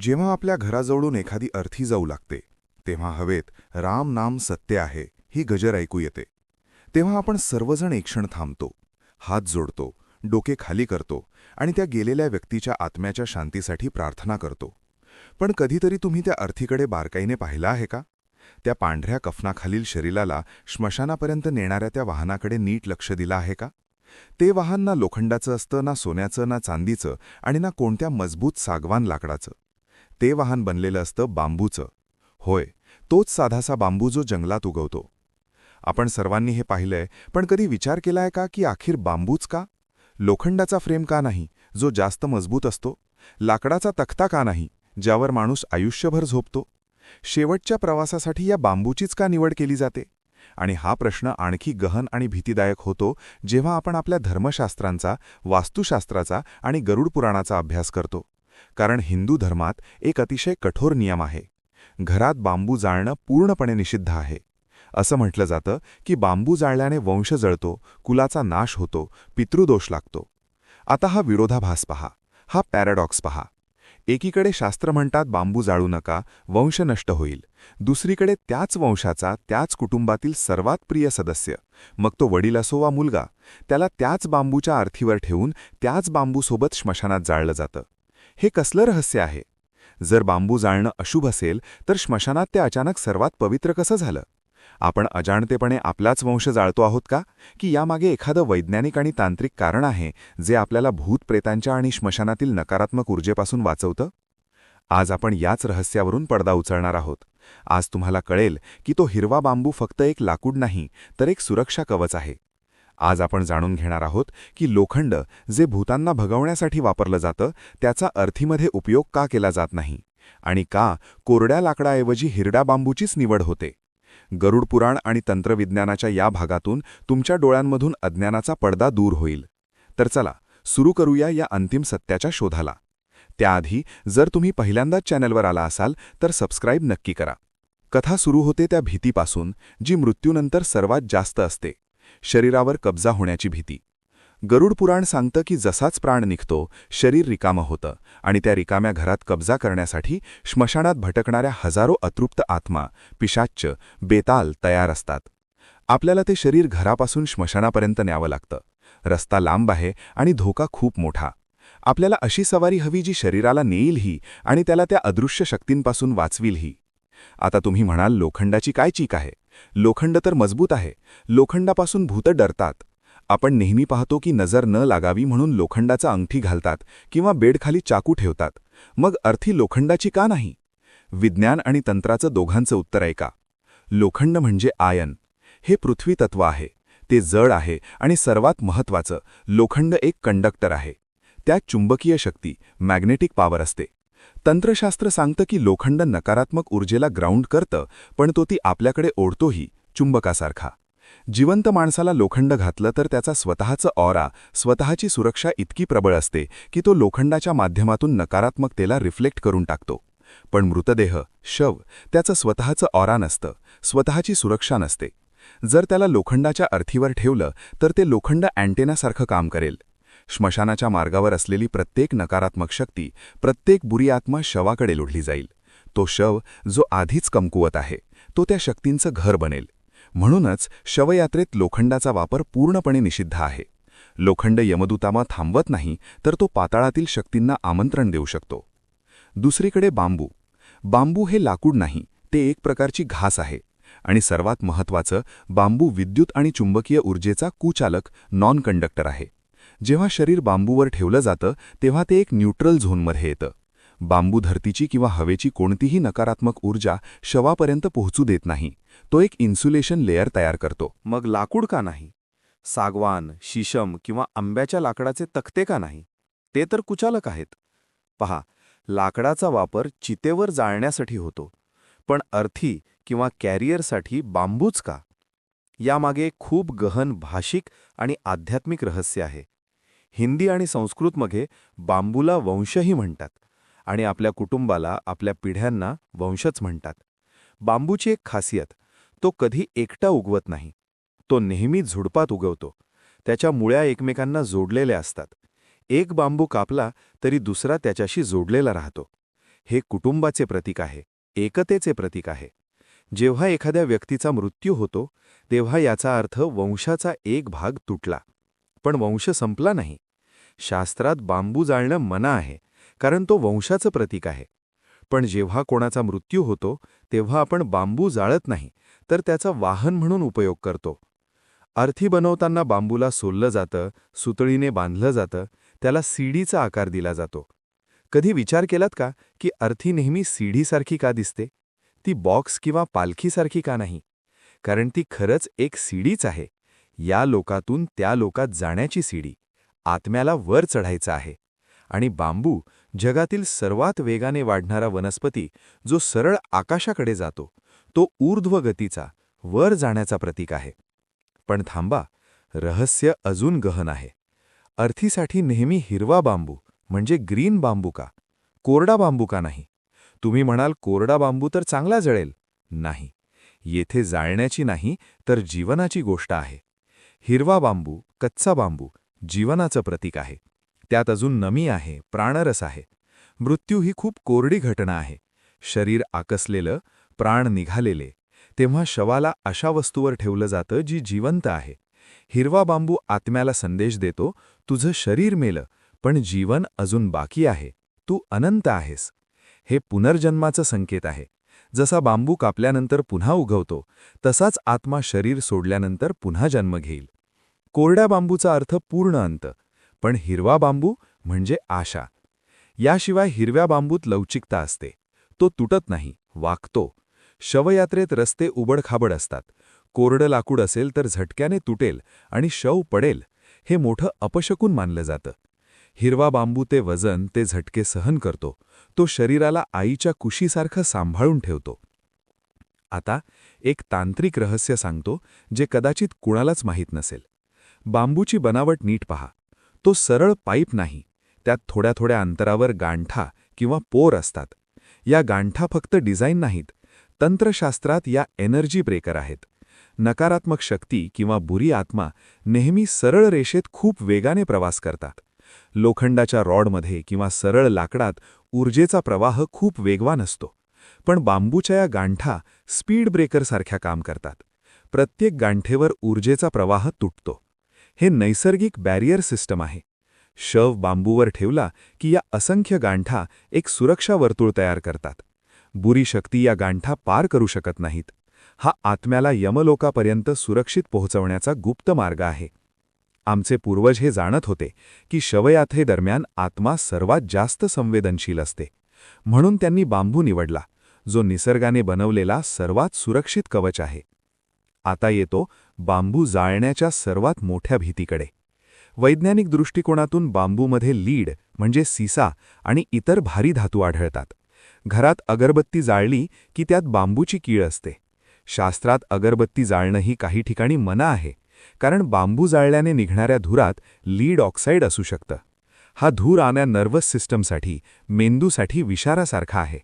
जेव्हा आपल्या घराजवळून एखादी अर्थी जाऊ लागते तेव्हा हवेत राम नाम सत्य आहे ही गजर ऐकू येते. तेव्हा आपण सर्वजण एक क्षण थांबतो हात जोडतो डोके खाली करतो आणि त्या गेलेल्या व्यक्तीच्या आत्म्याच्या शांतीसाठी प्रार्थना करतो. पण कधीतरी तुम्ही त्या अर्थीकडे बारकाईने पाहिला आहे का? त्या पांढऱ्या कफनाखालील शरीराला श्मशानापर्यंत नेणाऱ्या त्या वाहनाकडे नीट लक्ष दिलं आहे का? ते वाहन ना लोखंडाचं असतं ना सोन्याचं ना चांदीचं आणि ना कोणत्या मजबूत सागवान लाकडाचं. ते वाहन बनलेलं असतं बांबूचं. होय तोच साधासा बांबू जो जंगलात उगवतो. आपण सर्वांनी हे पाहिलंय पण कधी विचार केलाय का की अखेर बांबूच का? लोखंडाचा फ्रेम का नाही जो जास्त मजबूत असतो? लाकडाचा तख्ता का नाही ज्यावर माणूस आयुष्यभर झोपतो? शेवटच्या प्रवासासाठी या बांबूचीच का निवड केली जाते? आणि हा प्रश्न आणखी गहन आणि भीतीदायक होतो जेव्हा आपण आपल्या धर्मशास्त्रांचा वास्तुशास्त्राचा आणि गरुड पुराणाचा अभ्यास करतो. कारण हिंदू धर्मात एक अतिशय कठोर नियम आहे. घरात बांबू जाळणं पूर्णपणे निषिद्ध आहे. असं म्हटलं जातं की बांबू जाळल्याने वंश जळतो कुलाचा नाश होतो पितृदोष लागतो. आता हा विरोधाभास पहा. हा पॅराडॉक्स पहा. एकीकडे शास्त्र म्हणतात बांबू जाळू नका वंश नष्ट होईल. दुसरीकडे त्याच वंशाचा त्याच कुटुंबातील सर्वात प्रिय सदस्य मग तो वडील असो वा मुलगा त्याला त्याच बांबूच्या आर्थीवर ठेवून त्याच बांबूसोबत श्मशानात जाळलं जातं. हे कसलं रहस्य आहे? जर बांबू जाळणं अशुभ असेल तर श्मशानात ते अचानक सर्वात पवित्र कसं झालं? आपण अजाणतेपणे आपलाच वंश जाळतो आहोत का? की यामागे एखादं वैज्ञानिक आणि तांत्रिक कारण आहे जे आपल्याला भूतप्रेतांच्या आणि श्मशानातील नकारात्मक ऊर्जेपासून वाचवतं? आज आपण याच रहस्यावरून पडदा उचलणार आहोत. आज तुम्हाला कळेल की तो हिरवा बांबू फक्त एक लाकूड नाही तर एक सुरक्षा कवच आहे. आज आपण जाणून घेणार आहोत की लोखंड जे भूतांना भगवण्यासाठी वापरलं जातं त्याचा अर्थीमध्ये उपयोग का केला जात नाही? आणि का कोरड्या लाकडाऐवजी हिरड्या बांबूचीच निवड होते? गरुड पुराण आणि तंत्रविज्ञानाच्या या भागातून तुमच्या डोळ्यांमधून अज्ञानाचा पडदा दूर होईल. तर चला सुरू करूया या अंतिम सत्याच्या शोधाला. त्याआधी जर तुम्ही पहिल्यांदाच चॅनलवर आला असाल तर सबस्क्राईब नक्की करा. कथा सुरू होते त्या भीतीपासून जी मृत्यूनंतर सर्वात जास्त असते. शरीरावर कब्जा होण्याची भीती. गरुड पुराण सांगतं की जसाच प्राण निघतो शरीर रिकामं होतं आणि त्या रिकाम्या घरात कब्जा करण्यासाठी श्मशानात भटकणाऱ्या हजारो अतृप्त आत्मा पिशाच्च बेताल तयार असतात. आपल्याला ते शरीर घरापासून श्मशानापर्यंत न्यावं लागतं. रस्ता लांब आहे आणि धोका खूप मोठा. आपल्याला अशी सवारी हवी जी शरीराला नेईलही आणि त्याला त्या अदृश्य शक्तींपासून वाचविलही. आता तुम्ही म्हणाल लोखंडाची काय चीक आहे? लोखंड तर मजबूत आहे. लोखंडापासून भूत डरतात. आपण नेहमी पाहतो की नजर न लागावी म्हणून लोखंडाचा अंगठी घालतात किंवा बेडखाली चाकू ठेवतात. मग अर्थी लोखंडाची का नाही? विज्ञान आणि तंत्राचं दोघांचं उत्तर ऐका. लोखंड म्हणजे आयन. हे पृथ्वी तत्व आहे. ते जड आहे आणि सर्वात महत्त्वाचं लोखंड एक कंडक्टर आहे. त्यात चुंबकीय शक्ती मॅग्नेटिक पॉवर असते. तंत्रशास्त्र सांगतं की लोखंड नकारात्मक ऊर्जेला ग्राउंड करतं पण तो ती आपल्याकडे ओढतोही चुंबकासारखा. जिवंत माणसाला लोखंड घातलं तर त्याचा स्वतःचं ऑरा स्वतःची सुरक्षा इतकी प्रबळ असते की तो लोखंडाच्या माध्यमातून नकारात्मकतेला रिफ्लेक्ट करून टाकतो. पण मृतदेह शव त्याचं स्वतःचं ऑरा नसतं स्वतःची सुरक्षा नसते. जर त्याला लोखंडाच्या अर्थीवर ठेवलं तर ते लोखंड अँटेनासारखं काम करेल. श्मशानाच्या मार्गावर असलेली प्रत्येक नकारात्मक शक्ती प्रत्येक बुरी आत्मा शवाकडे लोढली जाईल. तो शव जो आधीच कमकुवत आहे तो त्या शक्तींचं घर बनेल. म्हणूनच शवयात्रेत लोखंडाचा वापर पूर्णपणे निषिद्ध आहे. लोखंड यमदूतामा थांबवत नाही तर तो पाताळातील शक्तींना आमंत्रण देऊ शकतो. दुसरीकडे बांबू. बांबू हे लाकूड नाही ते एक प्रकारची घास आहे. आणि सर्वात महत्त्वाचं बांबू विद्युत आणि चुंबकीय ऊर्जेचा कुचालक नॉन कंडक्टर आहे. जेव्हा शरीर बांबूवर ठेवलं जातं तेव्हा ते एक न्यूट्रल झोनमध्ये येतं. बांबू धरतीची किंवा हवेची कोणतीही नकारात्मक ऊर्जा शवापर्यंत पोहोचू देत नाही. तो एक इन्सुलेशन लेअर तयार करतो. मग लाकूड का नाही? सागवान शिशम किंवा आंब्याच्या लाकडाचे तक्ते का नाही? ते तर कुचालक आहेत. पहा लाकडाचा वापर चितेवर जाळण्यासाठी होतो. पण अर्थी किंवा कॅरियरसाठी बांबूच का? यामागे खूप गहन भाषिक आणि आध्यात्मिक रहस्य आहे. हिंदी आणि संस्कृतमध्ये बांबूला वंशही म्हणतात आणि आपल्या कुटुंबाला आपल्या पिढ्यांना वंशच म्हणतात. बांबूची एक खासियत तो कधी एकटा उगवत नाही. तो नेहमी झुडपात उगवतो. त्याच्या मुळ्या एकमेकांना जोडलेल्या असतात. एक बांबू कापला तरी दुसरा त्याच्याशी जोडलेला राहतो. हे कुटुंबाचे प्रतीक आहे एकतेचे प्रतीक आहे. जेव्हा एखाद्या व्यक्तीचा मृत्यू होतो तेव्हा याचा अर्थ वंशाचा एक भाग तुटला. पण वंश संपला नाही. शास्त्रात बांबू जाळणं मना आहे कारण तो वंशाचं प्रतीक आहे. पण जेव्हा कोणाचा मृत्यू होतो तेव्हा आपण बांबू जाळत नाही तर त्याचा वाहन म्हणून उपयोग करतो. अर्थी बनवताना बांबूला सोललं जातं सुतळीने बांधलं जातं त्याला सीडीचा आकार दिला जातो. कधी विचार केलात का की अर्थी नेहमी सीडीसारखी का दिसते? ती बॉक्स किंवा पालखीसारखी का नाही? कारण ती खरंच एक सीडीच आहे. या लोकातून त्या लोकात जाण्याची सीडी. आत्म्याला वर चढायचं आहे. आणि बांबू जगातील सर्वात वेगाने वाढणारा वनस्पती जो सरळ आकाशाकडे जातो तो ऊर्ध्व गतीचा वर जाण्याचा प्रतीक आहे. पण थांबा रहस्य अजून गहन आहे. अर्थीसाठी नेहमी हिरवा बांबू म्हणजे ग्रीन बांबू का? कोरडा बांबू का नाही? तुम्ही म्हणाल कोरडा बांबू तर चांगला जळेल. नाही. येथे जाळण्याची नाही तर जीवनाची गोष्ट आहे. हिरवा बांबू कच्चा बांबू जीवनाचं प्रतीक आहे. त्यात अजून नमी आहे प्राणरस आहे. मृत्यू ही खूप कोरडी घटना आहे. शरीर आकसलेलं प्राण निघालेले तेव्हा शवाला अशा वस्तूवर ठेवलं जातं जी जिवंत आहे. हिरवा बांबू आत्म्याला संदेश देतो तुझं शरीर मेलं पण जीवन अजून बाकी आहे. तू अनंत आहेस. हे पुनर्जन्माचं संकेत आहे. जसा बांबू कापल्यानंतर पुन्हा उगवतो तसाच आत्मा शरीर सोडल्यानंतर पुन्हा जन्म घेईल. कोरड्या बांबूचा अर्थ पूर्ण अंत पण हिरवा बांबू म्हणजे आशा. याशिवाय हिरव्या बांबूत लवचिकता असते. तो तुटत नाही वाकतो. शवयात्रेत रस्ते उबडखाबड असतात. कोरडं लाकूड असेल तर झटक्याने तुटेल आणि शव पडेल हे मोठं अपशकून मानलं जातं. हिरवा बांबू ते वजन ते झटके सहन करतो. तो शरीराला आईच्या कुशीसारखं सांभाळून ठेवतो. आता एक तांत्रिक रहस्य सांगतो जे कदाचित कुणालाच माहीत नसेल. बांबूची बनावट नीट पहा. तो सरळ पाईप नाही. त्यात थोड्या थोड्या अंतरावर गांठा किंवा पोर असतात. या गांठा फक्त डिझाईन नाहीत. तंत्रशास्त्रात या एनर्जी ब्रेकर आहेत. नकारात्मक शक्ती किंवा बुरी आत्मा नेहमी सरळ रेषेत खूप वेगाने प्रवास करतात. लोखंडाच्या रॉडमध्ये किंवा सरळ लाकडात ऊर्जेचा प्रवाह खूप वेगवान असतो. पण बांबूच्या या गांठा स्पीड ब्रेकरसारख्या काम करतात. प्रत्येक गांठेवर ऊर्जेचा प्रवाह तुटतो. हे नैसर्गिक बॅरियर सिस्टम आहे. शव बांबूवर ठेवला की या असंख्य गांठा एक सुरक्षा वर्तुळ तयार करतात. बुरी शक्ती या गांठा पार करू शकत नाहीत. हा आत्म्याला यमलोकापर्यंत सुरक्षित पोहोचवण्याचा गुप्त मार्ग आहे. आमचे पूर्वज हे जाणत होते की शवयात्रेदरम्यान आत्मा सर्वात जास्त संवेदनशील असते. म्हणून त्यांनी बांबू निवडला जो निसर्गाने बनवलेला सर्वात सुरक्षित कवच आहे. आता येतो बांबू जाळण्याच्या सर्वात मोठ्या भीतीकडे. वैज्ञानिक दृष्टिकोनातून बांबूमध्ये लीड म्हणजे सिसा आणि इतर भारी धातू आढळतात. घरात अगरबत्ती जाळली की त्यात बांबूची कीळ असते. शास्त्रात अगरबत्ती जाळणंही काही ठिकाणी मना आहे कारण बांबू जाळल्याने निघणाऱ्या धुरात लीड ऑक्साईड असू शकतं. हा धूर आण्या नर्वस सिस्टमसाठी मेंदूसाठी विषारासारखा आहे.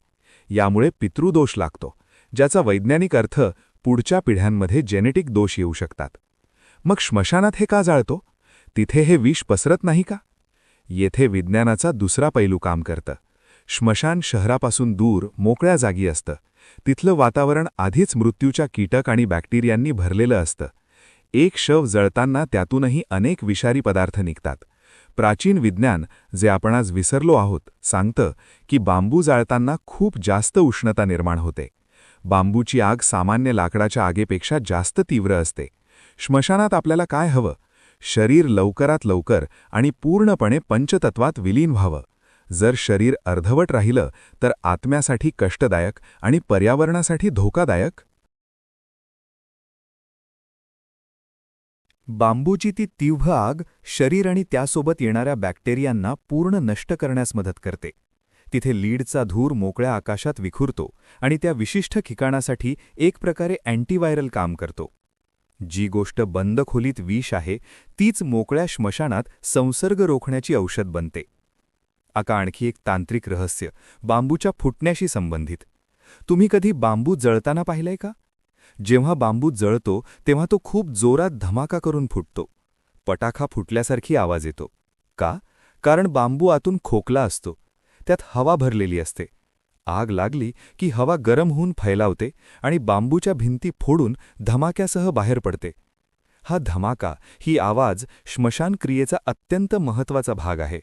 यामुळे पितृदोष लागतो ज्याचा वैज्ञानिक अर्थ पुढच्या पिढ्यांमध्ये जेनेटिक दोष येऊ शकतात. मग श्मशानात हे का जाळतो? तिथे हे विष पसरत नाही का? येथे विज्ञानाचा दुसरा पैलू काम करतं. श्मशान शहरापासून दूर मोकळ्या जागी असतं. तिथलं वातावरण आधीच मृत्यूच्या कीटक आणि बॅक्टेरियांनी भरलेलं असतं. एक शव जळताना त्यातूनही अनेक विषारी पदार्थ निघतात. प्राचीन विज्ञान जे आपण आज विसरलो आहोत सांगतं की बांबू जाळताना खूप जास्त उष्णता निर्माण होते. बांबूची आग सामान्य लाकडाच्या आगेपेक्षा जास्त तीव्र असते. श्मशानात आपल्याला काय हवं? शरीर लवकरात लवकर आणि पूर्णपणे पंचतत्वात विलीन व्हावं. जर शरीर अर्धवट राहिलं तर आत्म्यासाठी कष्टदायक आणि पर्यावरणासाठी धोकादायक? बांबूची ती तीव्र आग शरीर आणि त्यासोबत येणाऱ्या बॅक्टेरियांना पूर्ण नष्ट करण्यास मदत करते. तिथे लीडचा धूर मोकळ्या आकाशात विखुरतो आणि त्या विशिष्ट ठिकाणासाठी एक प्रकारे अँटीव्हायरल काम करतो. जी गोष्ट बंद खोलीत विष आहे तीच मोकळ्या श्मशानात संसर्ग रोखण्याची औषध बनते. आका आणखी एक तांत्रिक रहस्य बांबूच्या फुटण्याशी संबंधित. तुम्ही कधी बांबू जळताना पाहिलंय का? जेव्हा बांबू जळतो तेव्हा तो खूप जोरात धमाका करून फुटतो. पटाखा फुटल्यासारखी आवाज येतो. का? कारण बांबू आतून खोकला असतो. त्यात हवा भरलेली असते. आग लागली की हवा गरम होऊन फैलावते आणि बांबूच्या भिंती फोडून धमाक्यासह बाहेर पडते. हा धमाका ही आवाज श्मशान क्रियेचा अत्यंत महत्त्वाचा भाग आहे.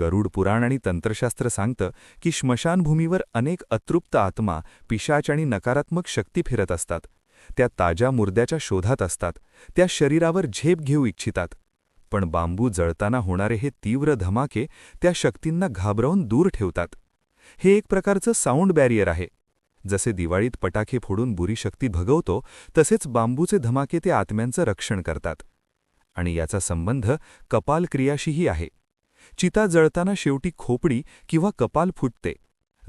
गरुड पुराण आणि तंत्रशास्त्र सांगतं की श्मशानभूमीवर अनेक अतृप्त आत्मा पिशाच आणि नकारात्मक शक्ती फिरत असतात. त्या ताज्या मुर्द्याच्या शोधात असतात. त्या शरीरावर झेप घेऊ इच्छितात. पण बांबू जळताना होणारे हे तीव्र धमाके त्या शक्तींना घाबरवून दूर ठेवतात. हे एक प्रकारचं साऊंड बॅरियर आहे. जसे दिवाळीत पटाखे फोडून बुरी शक्ती भगवतो तसेच बांबूचे धमाके ते आत्म्यांचं रक्षण करतात. आणि याचा संबंध कपाल क्रियाशीही आहे. चिता जळताना शेवटी खोपडी किंवा कपाल फुटते.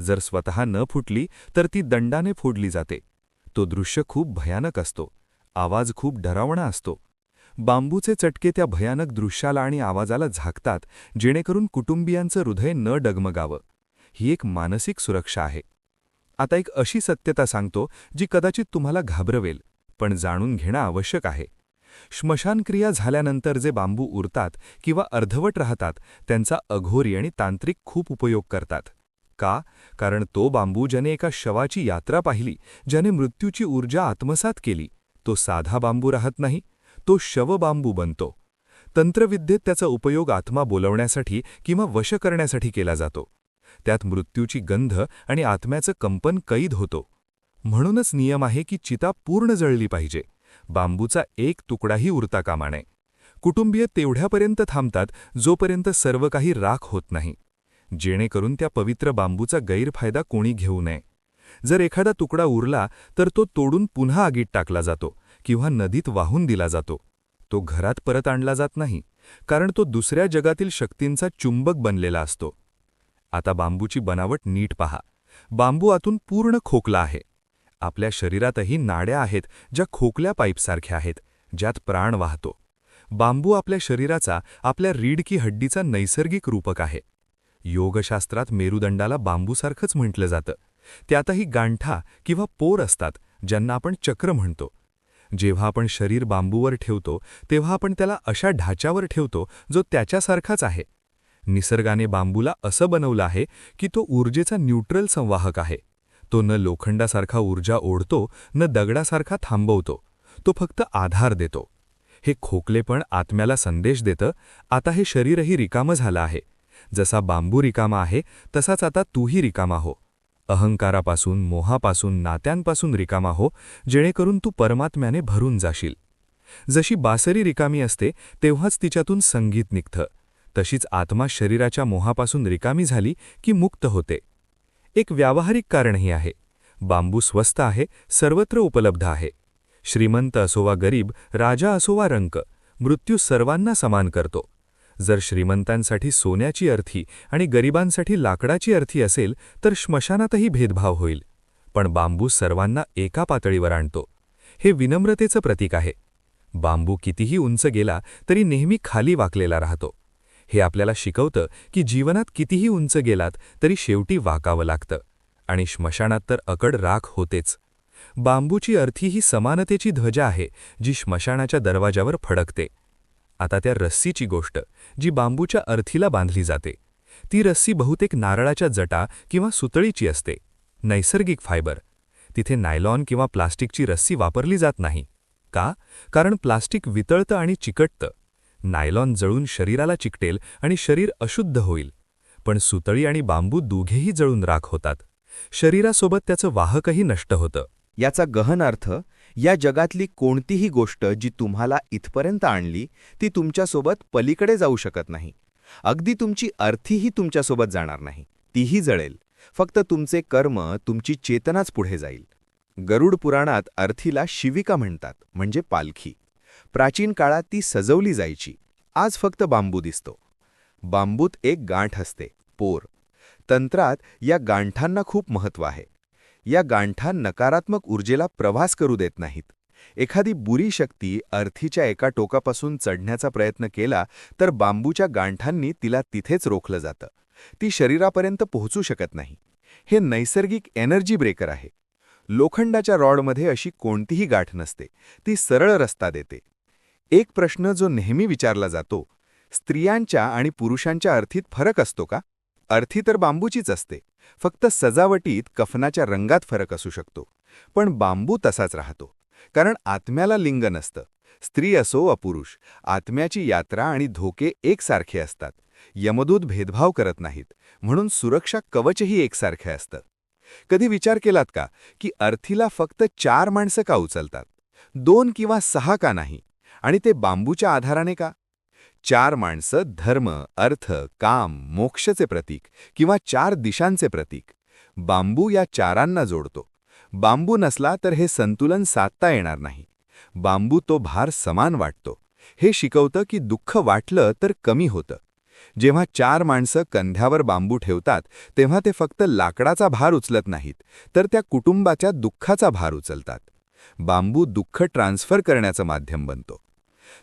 जर स्वतः न फुटली तर ती दंडाने फोडली जाते. तो दृश्य खूप भयानक असतो. आवाज खूप डरावणा असतो. बांबूचे चटके त्या भयानक दृश्याला आणि आवाजाला झाकतात जेणेकरून कुटुंबियांचं हृदय न डगमगावं. ही एक मानसिक सुरक्षा आहे. आता एक अशी सत्यता सांगतो जी कदाचित तुम्हाला घाबरवेल पण जाणून घेणं आवश्यक आहे. श्मशानक्रिया झाल्यानंतर जे बांबू उरतात किंवा अर्धवट राहतात त्यांचा अघोरी आणि तांत्रिक खूप उपयोग करतात. का? कारण तो बांबू ज्याने एका शवाची यात्रा पाहिली ज्याने मृत्यूची ऊर्जा आत्मसात केली तो साधा बांबू राहत नाही. तो शवबांबू बनतो. तंत्रविद्येत त्याचा उपयोग आत्मा बोलवण्यासाठी किंवा वश करण्यासाठी केला जातो. त्यात मृत्यूची गंध आणि आत्म्याचं कंपन कैद होतो. म्हणूनच नियम आहे की चिता पूर्ण जळली पाहिजे. बांबूचा एक तुकडाही उरता कामा नये. कुटुंबीय तेवढ्यापर्यंत थांबतात जोपर्यंत सर्व काही राख होत नाही. जेणेकरून त्या पवित्र बांबूचा गैरफायदा कोणी घेऊ नये. जर एखादा तुकडा उरला तर तो तोडून पुन्हा आगीत टाकला जातो. किंवा नदीत वाहून दिला जातो. तो घरात परत आणला जात नाही कारण तो दुसऱ्या जगातील शक्तींचा चुंबक बनलेला असतो. आता बांबूची बनावट नीट पहा. बांबू आतून पूर्ण खोकला आहे. आपल्या शरीरातही नाड्या आहेत ज्या खोकल्या पाईपसारख्या आहेत ज्यात प्राण वाहतो. बांबू आपल्या शरीराचा आपल्या रीड की हड्डीचा नैसर्गिक रूपक आहे. योगशास्त्रात मेरुदंडाला बांबूसारखंच म्हटलं जातं. त्यातही गांठा किंवा पोर असतात ज्यांना आपण चक्र म्हणतो. जेव्हा आपण शरीर बांबूवर ठेवतो तेव्हा आपण त्याला अशा ढाच्यावर ठेवतो जो त्याच्यासारखाच आहे. निसर्गाने बांबूला असं बनवलं आहे की तो ऊर्जेचा न्यूट्रल संवाहक आहे. तो न लोखंडासारखा ऊर्जा ओढतो न दगडासारखा थांबवतो. तो फक्त आधार देतो. हे खोकलेपण आत्म्याला संदेश देतं आता हे शरीरही रिकामं झालं आहे. जसा बांबू रिकामा आहे तसाच आता तूही रिकामा हो. अहंकारापासून मोहापासून नात्यांपासून रिकामा हो जेणेकरून तू परमात्म्याने भरून जाशील. जशी बासरी रिकामी असते तेव्हाच तिच्यातून संगीत निघतं. तशीच आत्मा शरीराच्या मोहापासून रिकामी झाली की मुक्त होते. एक व्यावहारिक कारणही आहे. बांबू स्वस्त आहे सर्वत्र उपलब्ध आहे. श्रीमंत असो वा गरीब राजा असो वा रंक मृत्यू सर्वांना समान करतो. जर श्रीमंतांसाठी सोन्याची अर्थी आणि गरिबांसाठी लाकडाची अर्थी असेल तर श्मशानातही भेदभाव होईल. पण बांबू सर्वांना एका पातळीवर आणतो. हे विनम्रतेचं प्रतीक आहे. बांबू कितीही उंच गेला तरी नेहमी खाली वाकलेला राहतो. हे आपल्याला शिकवतं की जीवनात कितीही उंच गेलात तरी शेवटी वाकावं लागतं. आणि श्मशानात तर अकड राख होतेच. बांबूची अर्थी ही समानतेची ध्वजा आहे जी श्मशानाच्या दरवाजावर फडकते. आता त्या रस्सीची गोष्ट जी बांबूच्या अर्थीला बांधली जाते. ती रस्सी बहुतेक नारळाच्या जटा किंवा सुतळीची असते नैसर्गिक फायबर. तिथे नायलॉन किंवा प्लास्टिकची रस्सी वापरली जात नाही. का? कारण प्लास्टिक वितळतं आणि चिकटतं. नायलॉन जळून शरीराला चिकटेल आणि शरीर अशुद्ध होईल. पण सुतळी आणि बांबू दोघेही जळून राख होतात. शरीरासोबत त्याचं वाहकही नष्ट होतं. याचा गहन अर्थ या जगातली कोणतीही गोष्ट जी तुम्हाला इथपर्यंत आणली ती तुमच्यासोबत पलीकडे जाऊ शकत नाही. अगदी तुमची अर्थीही तुमच्यासोबत जाणार नाही. तीही जळेल. फक्त तुमचे कर्म तुमची चेतनाच पुढे जाईल. गरुड पुराणात अर्थीला शिविका म्हणतात म्हणजे पालखी. प्राचीन काळात ती सजवली जायची. आज फक्त बांबू दिसतो. बांबूत एक गांठ असते पोर. तंत्रात या गांठांना खूप महत्त्व आहे. या गांठा नकारात्मक ऊर्जेला प्रवास करू देत नाहीत. एखादी बुरी शक्ती अर्थीच्या एका टोकापासून चढण्याचा प्रयत्न केला तर बांबूच्या गांठांनी तिला तिथेच रोखलं जातं. ती शरीरापर्यंत पोहोचू शकत नाही. हे नैसर्गिक एनर्जी ब्रेकर आहे. लोखंडाच्या रॉडमध्ये अशी कोणतीही गाठ नसते. ती सरळ रस्ता देते. एक प्रश्न जो नेहमी विचारला जातो स्त्रियांच्या आणि पुरुषांच्या अर्थीत फरक असतो का? अर्थी तर बांबूचीच असते. फक्त सजावटीत कफनाच्या रंगात फरक असू शकतो. पण बांबू तसाच राहतो. कारण आत्म्याला लिंग नसतं. स्त्री असो अपुरुष आत्म्याची यात्रा आणि धोके एकसारखे असतात. यमदूत भेदभाव करत नाहीत. म्हणून सुरक्षा कवचही एकसारखे असतं. कधी विचार केलात का? की अर्थीला फक्त चार माणसं का उचलतात? दोन किंवा सहा का नाही? आणि ते बांबूच्या आधाराने का? चार माणसं धर्म अर्थ काम मोक्षचे प्रतीक किंवा चार दिशांचे प्रतीक. बांबू या चारांना जोडतो. बांबू नसला तर हे संतुलन साधता येणार नाही. बांबू तो भार समान वाटतो. हे शिकवतं की दुःख वाटलं तर कमी होतं. जेव्हा चार माणसं कंध्यावर बांबू ठेवतात तेव्हा ते फक्त लाकडाचा भार उचलत नाहीत तर त्या कुटुंबाच्या दुःखाचा भार उचलतात. बांबू दुःख ट्रान्सफर करण्याचं माध्यम बनतो.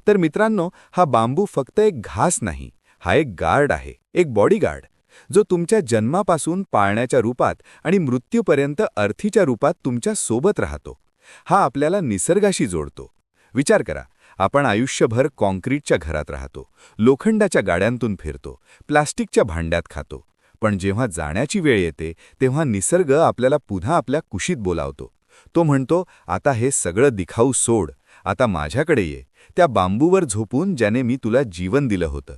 तर मित्रांनो हा बांबू फक्त एक घास नाही हा एक गार्ड आहे एक बॉडीगार्ड जो तुमच्या जन्मापासून पाळण्याच्या रूपात आणि मृत्यूपर्यंत अर्थीच्या रूपात तुमच्यासोबत राहतो. हा आपल्याला निसर्गाशी जोडतो. विचार करा आपण आयुष्यभर कॉन्क्रीटच्या घरात राहतो लोखंडाच्या गाड्यांतून फिरतो प्लास्टिकच्या भांड्यात खातो पण जेव्हा जाण्याची वेळ येते तेव्हा निसर्ग आपल्याला पुन्हा आपल्या कुशीत बोलावतो. तो म्हणतो आता हे सगळं दिखाऊ सोड आता माझ्याकडे ये. त्या बांबूवर झोपून ज्याने मी तुला जीवन दिलं होतं.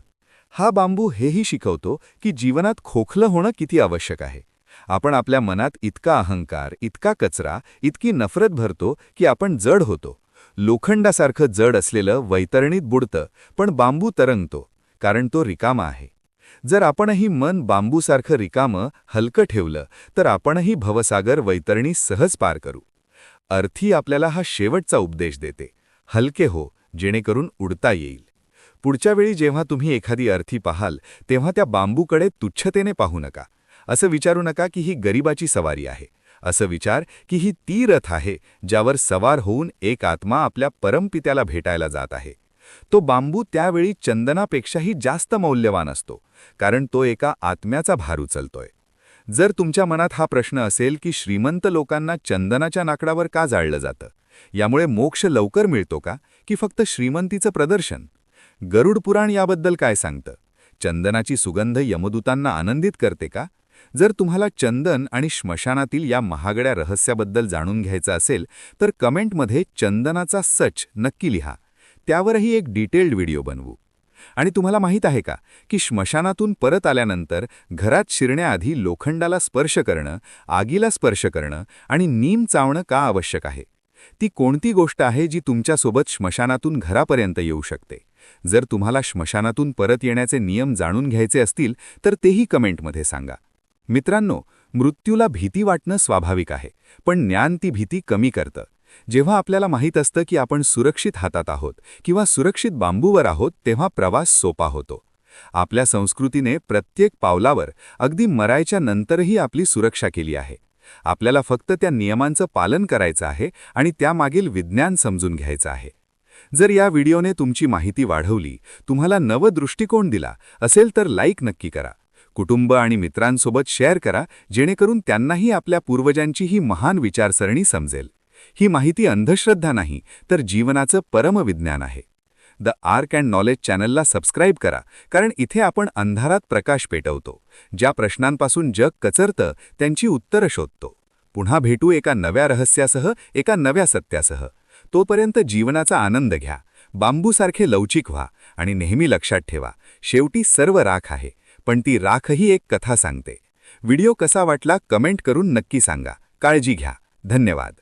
हा बांबू हेही शिकवतो की जीवनात खोखलं होणं किती आवश्यक आहे. आपण आपल्या मनात इतका अहंकार इतका कचरा इतकी नफरत भरतो की आपण जड होतो. लोखंडासारखं जड असलेलं वैतरणीत बुडतं पण बांबू तरंगतो कारण तो रिकामा आहे. जर आपणही मन बांबूसारखं रिकामं हलकं ठेवलं तर आपणही भवसागर वैतरणी सहज पार करू. अर्थी आपल्याला हा शेवटचा उपदेश देते. हलके हो जेणेकरून उडता येईल. पुढच्या वेळी जेव्हा तुम्ही एखादी अर्थी पाहाल तेव्हा त्या बांबूकडे तुच्छतेने पाहू नका. असं विचारू नका की ही गरिबाची सवारी आहे. असं विचार की ही ती रथ आहे ज्यावर सवार होऊन एक आत्मा आपल्या परमपित्याला भेटायला जात आहे. तो बांबू त्यावेळी चंदनापेक्षाही जास्त मौल्यवान असतो कारण तो एका आत्म्याचा भार उचलतोय. जर तुमच्या मनात हा प्रश्न असेल की श्रीमंत लोकांना चंदनाच्या नाकडावर का जाळलं जातं? यामुळे मोक्ष लवकर मिळतो का? की फक्त श्रीमंतीचं प्रदर्शन? गरुड पुराण याबद्दल काय सांगतं? चंदनाची सुगंध यमदूतांना आनंदित करते का? जर तुम्हाला चंदन आणि श्मशानातील या महागड्या रहस्याबद्दल जाणून घ्यायचं असेल तर कमेंटमध्ये चंदनाचा सच नक्की लिहा. त्यावरही एक डिटेल्ड व्हिडिओ बनवू. आणि तुम्हाला माहीत आहे का की श्मशानातून परत आल्यानंतर घरात शिरण्याआधी लोखंडाला स्पर्श करणं आगीला स्पर्श करणं आणि नीम चावणं का आवश्यक आहे? ती कोणती गोष्ट आहे जी तुमच्यासोबत श्मशानातून घरापर्यंत येऊ शकते? जर तुम्हाला श्मशानातून परत येण्याचे नियम जाणून घ्यायचे असतील तर तेही कमेंटमध्ये सांगा. मित्रांनो मृत्यूला भीती वाटणं स्वाभाविक आहे पण ज्ञान ती भीती कमी करतं. जेव्हा आपल्याला माहीत असतं की आपण सुरक्षित हातात आहोत किंवा सुरक्षित बांबूवर आहोत तेव्हा प्रवास सोपा होतो. आपल्या संस्कृतीने प्रत्येक पावलावर अगदी मरायच्या नंतरही आपली सुरक्षा केली आहे. आपल्याला फक्त त्या नियमांचं पालन करायचं आहे आणि त्यामागील विज्ञान समजून घ्यायचं आहे. जर या व्हिडिओने तुमची माहिती वाढवली तुम्हाला नव दृष्टिकोन दिला असेल तर लाईक नक्की करा. कुटुंब आणि मित्रांसोबत शेअर करा जेणेकरून त्यांनाही आपल्या पूर्वजांची ही महान विचारसरणी समजेल. ही माहिती अंधश्रद्धा नाही तर जीवनाचं परमविज्ञान आहे. द आर्क अँड नॉलेज चॅनलला सबस्क्राईब करा कारण इथे आपण अंधारात प्रकाश पेटवतो. ज्या प्रश्नांपासून जग कचरतं त्यांची उत्तरं शोधतो. पुन्हा भेटू एका नव्या रहस्यासह एका नव्या सत्यासह. तोपर्यंत जीवनाचा आनंद घ्या. बांबूसारखे लवचिक व्हा आणि नेहमी लक्षात ठेवा शेवटी सर्व राख आहे पण ती राखही एक कथा सांगते. व्हिडिओ कसा वाटला कमेंट करून नक्की सांगा. काळजी घ्या. धन्यवाद.